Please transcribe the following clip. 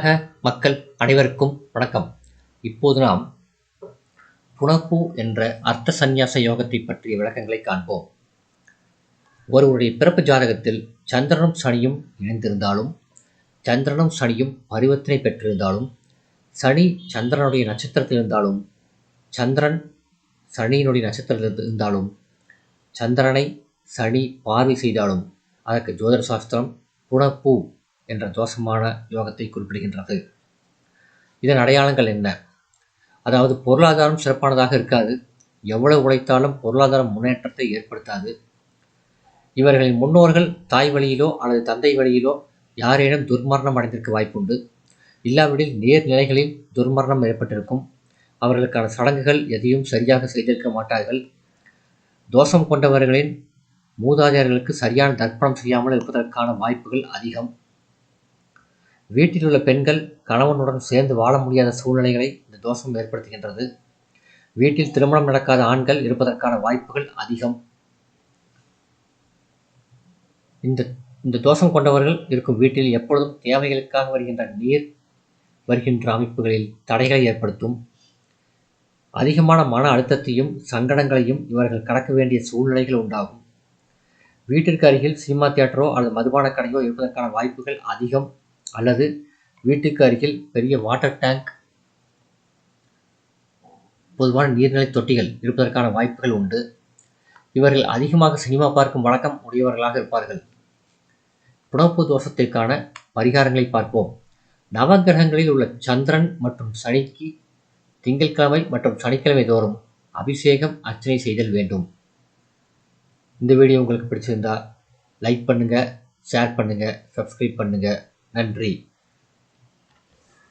உலக மக்கள் அனைவருக்கும் வணக்கம். இப்போது நாம் புனப்பு என்ற அர்த்த சந்நியாச யோகத்தை பற்றிய விளக்கங்களை காண்போம். ஒருவருடைய பிறப்பு ஜாதகத்தில் சந்திரனும் சனியும் இணைந்திருந்தாலும் சந்திரனும் சனியும் பரிவர்த்தனை பெற்றிருந்தாலும் சனி சந்திரனுடைய நட்சத்திரத்தில் இருந்தாலும் சந்திரன் சனியினுடைய நட்சத்திரத்தில் இருந்தாலும் சந்திரனை சனி பார்வை செய்தாலும் அதற்கு ஜோதிட சாஸ்திரம் புனப்பு என்ற தோஷமான யோகத்தை குறிப்பிடுகின்றது. இதன் அடையாளங்கள் என்ன? அதாவது பொருளாதாரம் சிறப்பானதாக இருக்காது. எவ்வளவு உழைத்தாலும் பொருளாதார முன்னேற்றத்தை ஏற்படுத்தாது. இவர்களின் முன்னோர்கள் தாய் வழியிலோ அல்லது தந்தை வழியிலோ யாரேனும் துர்மரணம் அடைந்திருக்க வாய்ப்புண்டு. இல்லாவிடில் நேர்நிலைகளில் துர்மரணம் ஏற்பட்டிருக்கும். அவர்களுக்கான சடங்குகள் எதையும் சரியாக செய்திருக்க மாட்டார்கள். தோஷம் கொண்டவர்களின் மூதாதையர்களுக்கு சரியான தர்ப்பணம் செய்யாமல் இருப்பதற்கான வாய்ப்புகள் அதிகம். வீட்டில் உள்ள பெண்கள் கணவனுடன் சேர்ந்து வாழ முடியாத சூழ்நிலைகளை இந்த தோஷம் ஏற்படுத்துகின்றது. வீட்டில் திருமணம் நடக்காத ஆண்கள் இருப்பதற்கான வாய்ப்புகள் அதிகம். இந்த இந்த தோஷம் கொண்டவர்கள் இருக்கும் வீட்டில் எப்பொழுதும் தேவைகளுக்காக வருகின்ற நீர் வருகின்ற அமைப்புகளில் தடைகளை ஏற்படுத்தும். அதிகமான மன அழுத்தத்தையும் சங்கடங்களையும் இவர்கள் கடக்க வேண்டிய சூழ்நிலைகள் உண்டாகும். வீட்டிற்கு அருகில் சினிமா தியேட்டரோ அல்லது மதுபான கடையோ இருப்பதற்கான வாய்ப்புகள் அதிகம். அல்லது வீட்டுக்கு அருகில் பெரிய வாட்டர் டேங்க் பொதுவான நீர்நிலை தொட்டிகள் இருப்பதற்கான வாய்ப்புகள் உண்டு. இவர்கள் அதிகமாக சினிமா பார்க்கும் வழக்கம் உடையவர்களாக இருப்பார்கள். புனப்பு தோஷத்திற்கான பரிகாரங்களை பார்ப்போம். நவகிரகங்களில் உள்ள சந்திரன் மற்றும் சனிக்கு திங்கட்கிழமை மற்றும் சனிக்கிழமை தோறும் அபிஷேகம் அர்ச்சனை செய்தல் வேண்டும். இந்த வீடியோ உங்களுக்கு பிடிச்சிருந்தா லைக் பண்ணுங்கள் ஷேர் பண்ணுங்கள் சப்ஸ்கிரைப் பண்ணுங்கள் நன்றி